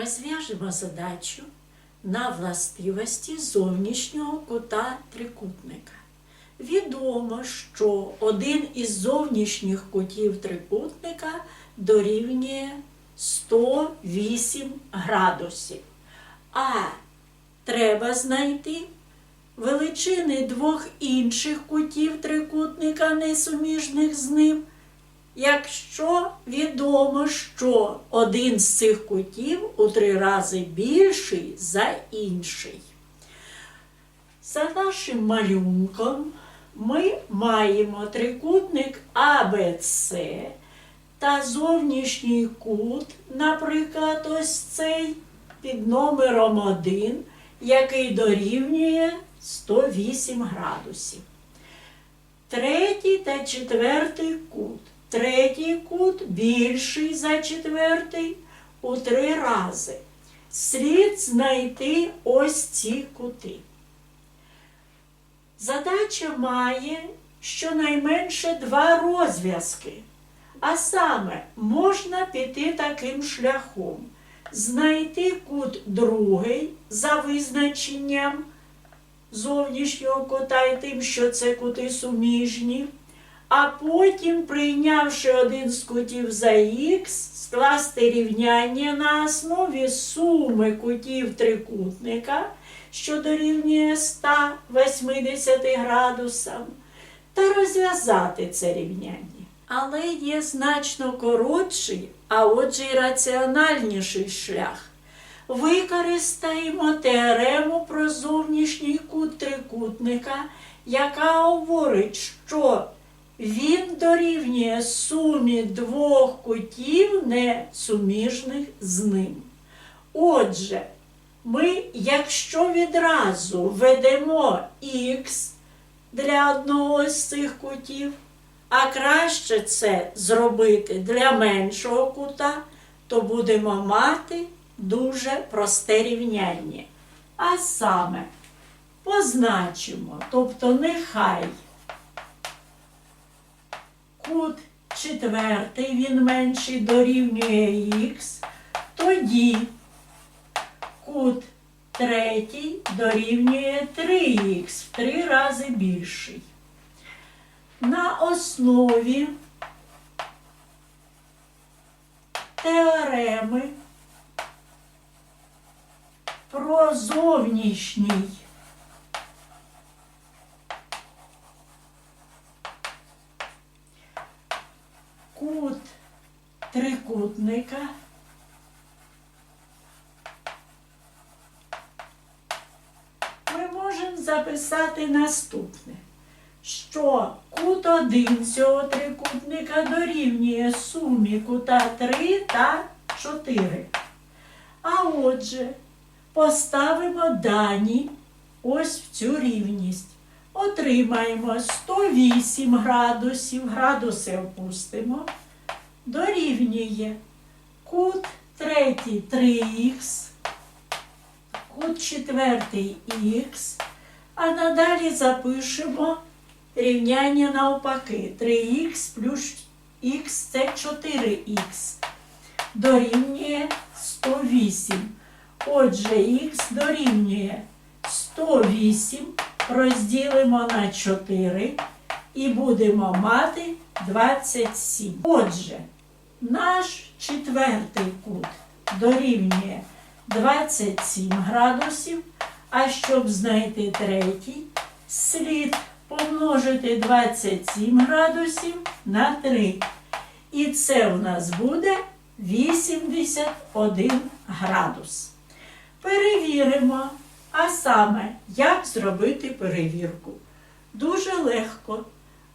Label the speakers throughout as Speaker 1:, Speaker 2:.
Speaker 1: Розв'яжемо задачу на властивості зовнішнього кута трикутника. Відомо, що один із зовнішніх кутів трикутника дорівнює 108 градусів. А треба знайти величини двох інших кутів трикутника, несуміжних з ним, якщо відомо, що один з цих кутів у три рази більший за інший. За нашим малюнком ми маємо трикутник АБЦ та зовнішній кут, наприклад, ось цей під номером 1, який дорівнює 108 градусів. Третій та четвертий кут. Третій кут більший за четвертий у три рази. Слід знайти ось ці кути. Задача має щонайменше два розв'язки. А саме можна піти таким шляхом, знайти кут другий за визначенням зовнішнього кота і тим, що це кути суміжні, а потім, прийнявши один з кутів за х, скласти рівняння на основі суми кутів трикутника, що дорівнює 180 градусам, та розв'язати це рівняння. Але є значно коротший, а отже й раціональніший шлях. Використаємо теорему про зовнішній кут трикутника, яка говорить, що він дорівнює сумі двох кутів, не суміжних з ним. Отже, ми, якщо відразу введемо х для одного з цих кутів, а краще це зробити для меншого кута, то будемо мати дуже просте рівняння. А саме позначимо, тобто нехай четвертий, він менший дорівнює х, тоді кут третій дорівнює 3х в три рази більший. На основі теореми про зовнішній кут трикутника ми можемо записати наступне, що кут 1 цього трикутника дорівнює сумі кута 3 та 4. А отже, поставимо дані ось в цю рівність. Отримаємо 108 градусів, градуси опустимо, дорівнює кут третій 3х, кут четвертий х, а надалі запишемо рівняння навпаки. 3х плюс х це 4х. Дорівнює 108. Отже, х дорівнює 108 розділимо на 4 і будемо мати 27. Отже, наш четвертий кут дорівнює 27 градусів, а щоб знайти третій, слід помножити 27 градусів на 3. І це в нас буде 81 градус. Перевіримо. А саме, як зробити перевірку? Дуже легко.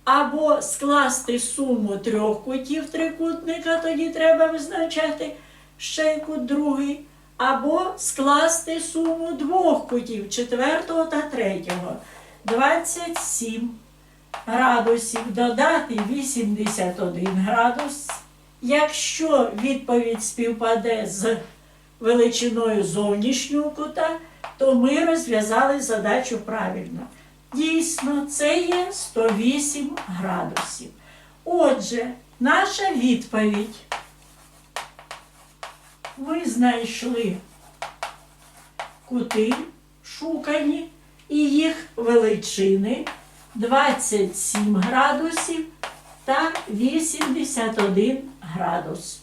Speaker 1: Або скласти суму трьох кутів трикутника, тоді треба визначати ще кут другий, або скласти суму двох кутів четвертого та третього. 27 градусів додати 81 градус. Якщо відповідь співпаде з величиною зовнішнього кута, то ми розв'язали задачу правильно. Дійсно, це є 108 градусів. Отже, наша відповідь ми знайшли кути шукані і їх величини 27 градусів та 81 градус.